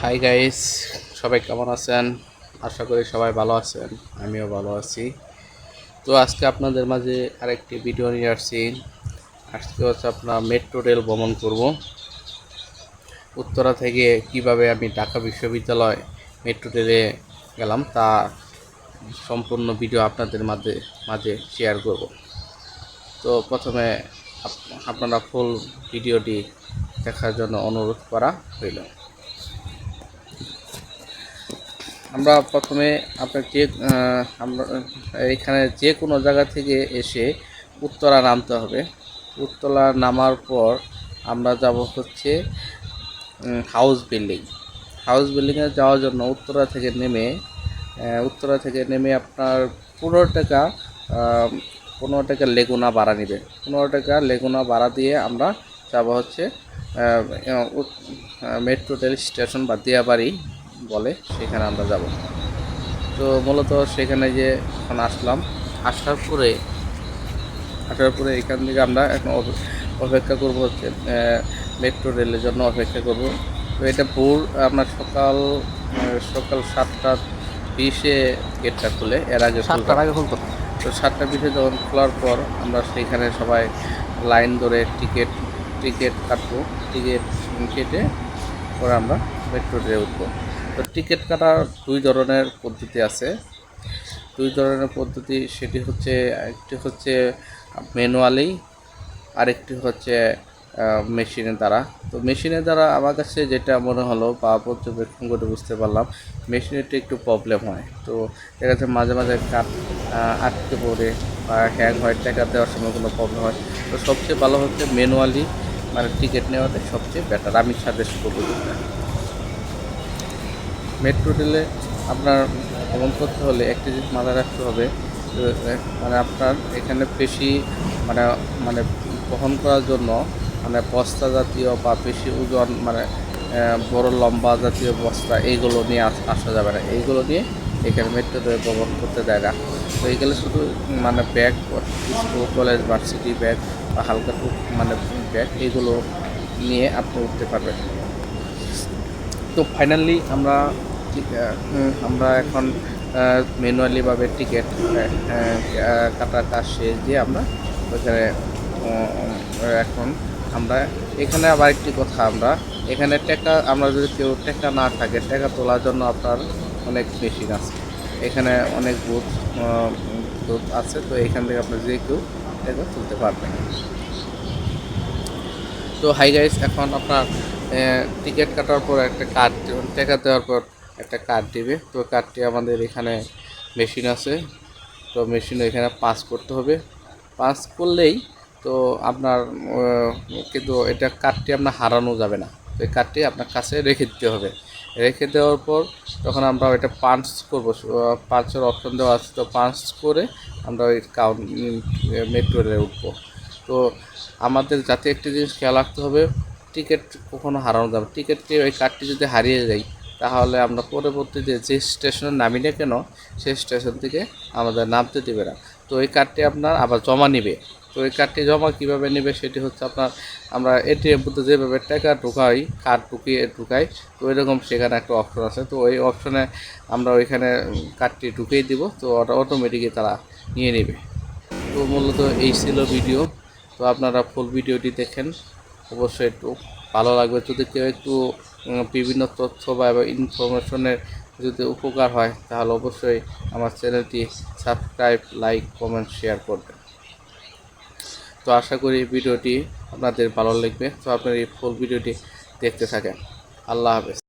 Hi guys সবাই কেমন আছেন? আশা করি সবাই ভালো আছেন, আমিও ভালো আছি। তো আজকে আপনাদের মাঝে আরেকটি ভিডিও নিয়ে আসছি। আজকে হচ্ছে আপনার মেট্রো রেল ভ্রমণ করব। উত্তরা থেকে কীভাবে আমি ঢাকা বিশ্ববিদ্যালয় মেট্রো রেলে গেলাম, তা সম্পূর্ণ ভিডিও আপনাদের মাঝে মাঝে শেয়ার করব। তো প্রথমে আপ- আপনারা ফুল ভিডিওটি দেখার জন্য অনুরোধ করা হইল আমরা প্রথমে আপনার যে আমরা, এখানে যে কোনো জায়গা থেকে এসে উত্তরা নামতে হবে। উত্তরা নামার পর আমরা যাব হচ্ছে হাউস বিল্ডিং হাউস বিল্ডিংয়ে যাওয়ার জন্য উত্তরা থেকে নেমে উত্তরা থেকে নেমে আপনার পনেরো টাকা পনেরো টাকা লেগুনা ভাড়া নেবে পনেরো টাকা লেগুনা ভাড়া দিয়ে আমরা যাব হচ্ছে মেট্রো রেল স্টেশন বা দিয়াবাড়ি। বলে সেখানে আমরা যাব। তো মূলত সেখানে যে এখন আসলাম। আসার পরে? আসার পরে এখান থেকে আমরা এখন অপে- অপেক্ষা করব হচ্ছে মেট্রো রেলের জন্য অপেক্ষা করব। তো এটা ভোর আপনার সকাল সকাল সাতটা বিশে গেটটা খুলে এর আগে সাতটার আগে খুলতো তো সাতটা বিশে যখন খোলার পর আমরা সেইখানে সবাই লাইন ধরে টিকিট টিকিট কাটবো। টিকিট কেটে পরে আমরা মেট্রো রেলে উঠবো। তো টিকিট কাটার দুই ধরনের পদ্ধতি আছে। দুই ধরনের পদ্ধতি, সেটি হচ্ছে একটি হচ্ছে ম্যানুয়ালি আরেকটি হচ্ছে মেশিনের দ্বারা। তো মেশিনের দ্বারা আমার কাছে যেটা মনে হলো বা পর্যবেক্ষণ করে বুঝতে পারলাম মেশিনেরটা একটু প্রবলেম হয়। তো দেখা যাচ্ছে মাঝে মাঝে কাট আটকে পড়ে বা হ্যাং হয়, টাকা দেওয়ার সময় কোনো প্রবলেম হয়। তো সবচেয়ে ভালো হচ্ছে ম্যানুয়ালি মানে টিকিট নেওয়াটা সবচেয়ে বেটার আমি সাজেস্ট করব। মেট্রো রেলে আপনার ভ্রমণ করতে হলে একটি জিনিস মাথায় রাখতে হবে মানে আপনার এখানে পেশি মানে মানে বহন করার জন্য মানে বস্তা জাতীয় বা পেশি ওজন মানে বড় লম্বা জাতীয় বস্তা এইগুলো নিয়ে আসা যাবে না। এইগুলো নিয়ে এখানে মেট্রো রেলে ভ্রমণ করতে দেয় না। তো এইগুলো শুধু মানে bag, school, college, varsity bag বা হালকা মানে ব্যাগ এইগুলো নিয়ে আপনি উঠতে পারবেন। তো ফাইনালি আমরা আমরা এখন ম্যানুয়ালিভাবে টিকিট কাটার কাজ শেষ দিয়ে আমরা ওইখানে এখন আমরা, এখানে আবার একটি কথা আমরা, এখানে টাকা, আমরা যদি কেউ টাকা না থাকে, টাকা তোলার জন্য আপনার অনেক মেশিন আছে। এখানে অনেক বুথ বুথ আছে, তো এখান থেকে আপনার যে কেউ টাকা তুলতে পারবেন। তো হাই গাইস এখন আপনার টিকিট কাটার পর একটা কার্ড টাকা দেওয়ার পর একটা কার্ড দেবে। তো কার্ডটি আমাদের এখানে মেশিন আছে। তো মেশিনে এখানে পাস করতে হবে। পাস করলেই তো আপনার কিন্তু এটা কার্ডটি আপনার হারানো যাবে না। তো এই কার্ডটি আপনার কাছে রেখে দিতে হবে। রেখে দেওয়ার পর তখন আমরা এটা পাঞ্চ করব। পাঁচের অপশন দেওয়া আছে। তো পাঞ্চ করে আমরা ওই কাউন্ট মেট্রো উঠবো। তো আমাদের যাতে একটি জিনিস খেয়াল রাখতে হবে টিকিট কখনো হারানো যাবে টিকিটটি ওই কার্ডটি যদি হারিয়ে যায় তাহলে আমরা পরবর্তীতে যে স্টেশনে নামি না কেন, সেই স্টেশন থেকে আমাদের নামতে দেবে না। তো এই কার্ডটি আপনার আবার জমা নিবে। তো এই কার্ডটি জমা কীভাবে নেবে সেটি হচ্ছে আপনার, আমরা এটিএম বুথে যেভাবে টাকা ঢুকাই, কার্ড ঢুকিয়ে ঢুকাই, তো এরকম সেখানে একটা অপশন আছে। তো ওই অপশনে আমরা ওইখানে কার্ডটি ঢুকিয়ে দিব, তো ওটা অটোমেটিকই তারা নিয়ে নেবে। তো মূলত এই ছিল ভিডিও। তো আপনারা ফুল ভিডিওটি দেখেন। অবশ্যই একটু ভালো লাগবে। যদি কেউ একটু বিভিন্ন তথ্য বা ইনফরমেশনের যদি উপকার হয়, তাহলে অবশ্যই আমার চ্যানেলটি সাবস্ক্রাইব, লাইক, কমেন্ট, শেয়ার করবেন। তো আশা করি ভিডিওটি আপনাদের ভালো লাগবে। তো আপনার এই ফুল ভিডিওটি দেখতে থাকেন। আল্লাহ হাফেজ।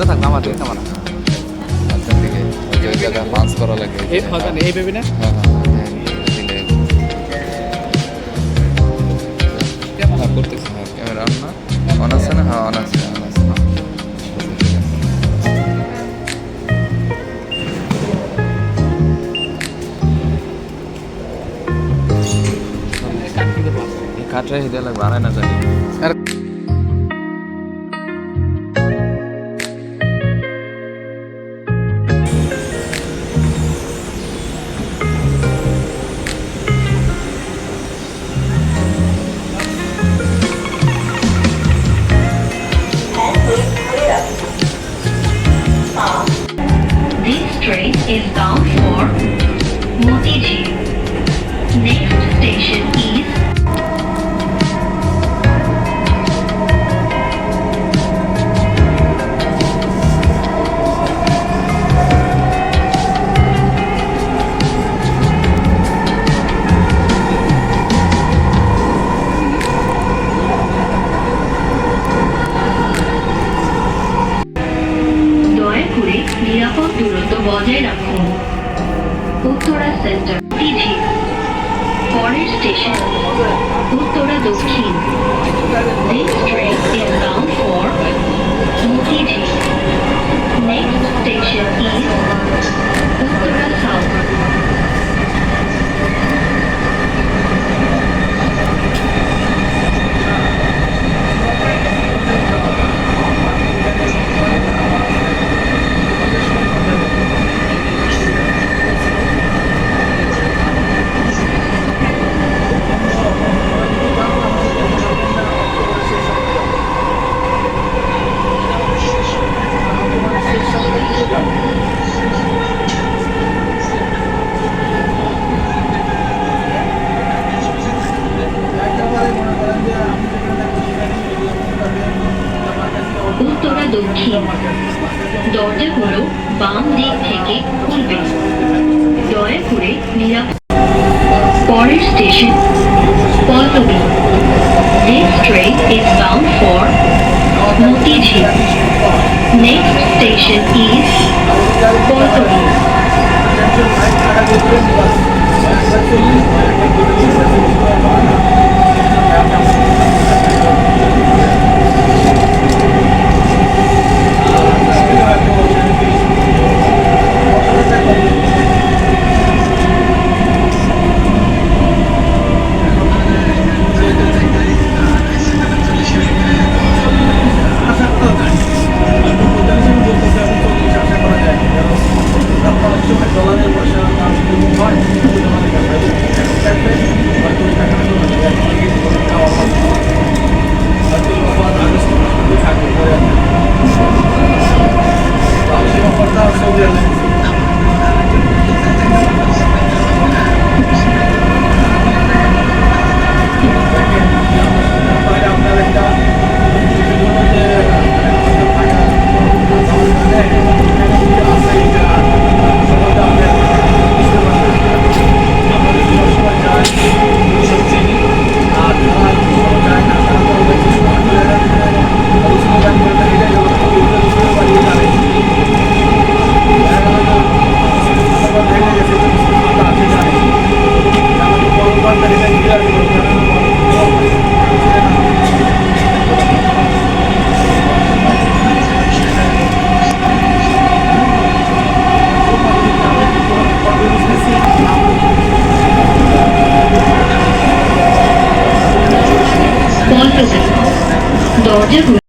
দূরে থাকবে দিকে ওই করা লাগে এই এই ভেবি না? হ্যাঁ হ্যাঁ হ্যাঁ হ্যাঁ করতেছি হ্যাঁ ক্যামেরা অন না। অন আছে না? হ্যাঁ অন আছে অন আছে। হ্যাঁ ঠিক আছে। এই কাঠটা হিদে লাগবে আড়াই না জানি দরজাগুলো বাম দিক থেকে খুলবে দয়া করে নিরাপদ পরের station Pallabi This train is bound for Motiji. Next station is Palloli.